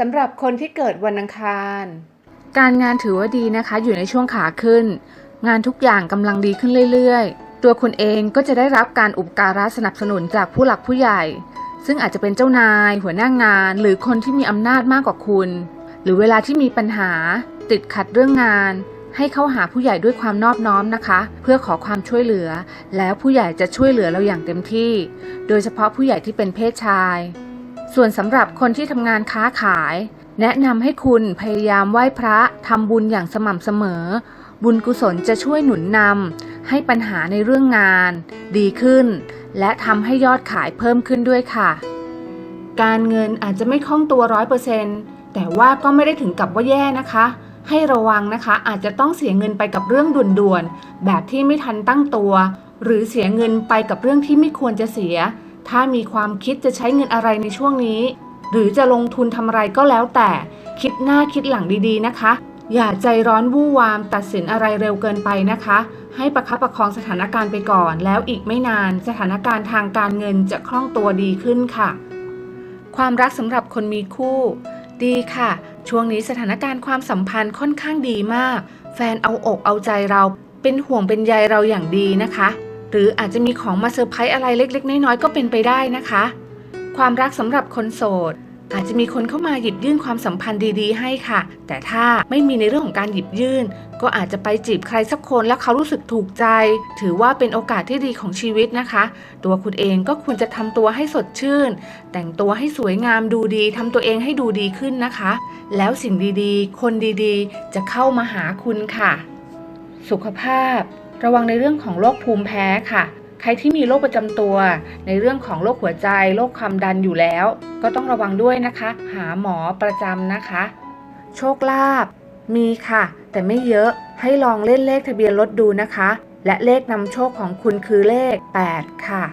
สำหรับคนที่เกิดวันอังคาร การงานถือว่าดีนะคะ อยู่ในช่วงขาขึ้น งานทุกอย่างกำลังดีขึ้นเรื่อยๆ ตัวคุณเองก็จะได้รับการอุปการะสนับสนุนจากผู้หลักผู้ใหญ่ ซึ่งอาจจะเป็นเจ้านาย หัวหน้างาน หรือคนที่มีอำนาจมากกว่าคุณ หรือเวลาที่มีปัญหา ติดขัดเรื่องงาน ให้เข้าหาผู้ใหญ่ด้วยความนอบน้อมนะคะ เพื่อขอความช่วยเหลือ แล้วผู้ใหญ่จะช่วยเหลือเราอย่างเต็มที่ โดยเฉพาะผู้ใหญ่ที่เป็นเพศชาย ส่วนสำหรับคนที่ทำงานค้าขาย แนะนำให้คุณพยายามไหว้พระทำบุญอย่างสม่ำเสมอ บุญกุศลจะช่วยหนุนนำให้ปัญหาในเรื่องงาน ดีขึ้น และทำให้ยอดขายเพิ่มขึ้นด้วยค่ะ การเงินอาจจะไม่คล่องตัวร้อยเปอร์เซ็นต์แต่ว่าก็ไม่ได้ถึงกับว่าแย่นะคะ ให้ระวังนะคะอาจจะต้องเสียเงินไปกับเรื่องด่วนๆแบบที่ไม่ทันตั้งตัว หรือเสียเงินไปกับเรื่องที่ไม่ควรจะเสีย ถ้ามีความคิดจะใช้เงินอะไรในช่วงนี้ หรือจะลงทุนทำอะไรก็แล้วแต่ คิดหน้าคิดหลังดีๆนะคะ อย่าใจร้อนวู่วามตัดสินอะไรเร็วเกินไปนะคะ ให้ประคับประคองสถานการณ์ไปก่อน แล้วอีกไม่นานสถานการณ์ทางการเงินจะคล่องตัวดีขึ้นค่ะ ความรักสำหรับคนมีคู่ ดีค่ะ ช่วงนี้สถานการณ์ความสัมพันธ์ค่อนข้างดีมาก แฟนเอาอกเอาใจเราเป็นห่วงเป็นใยเราอย่างดีนะคะ หรืออาจจะมีของมาเซอร์ไพรส์อะไรเล็ก ๆ น้อยๆก็เป็นไปได้นะคะ ความรักสำหรับคนโสด อาจจะมีคนเข้ามาหยิบยื่นความสัมพันธ์ดีๆ ให้ค่ะ แต่ถ้าไม่มีในเรื่องของการหยิบยื่น ก็อาจจะไปจีบใครสักคนแล้วเขารู้สึกถูกใจ ถือว่าเป็นโอกาสที่ดีของชีวิตนะคะ ตัวคุณเองก็ควรจะทำตัวให้สดชื่น แต่งตัวให้สวยงามดูดีทำตัวเองให้ดูดีขึ้นนะคะ แล้วสิ่งดีๆ คนดีๆ จะเข้ามาหาคุณค่ะ สุขภาพ ระวังในเรื่องของโรคภูมิแพ้ค่ะ ใครที่มีโรคประจำตัว ในเรื่องของโรคหัวใจ โรคความดันอยู่แล้ว ก็ต้องระวังด้วยนะคะ หาหมอประจำนะคะ โชคลาภมีค่ะ แต่ไม่เยอะให้ลองเล่นเลขทะเบียนรถดูนะคะ และเลขนำโชคของคุณคือเลข 8 ค่ะ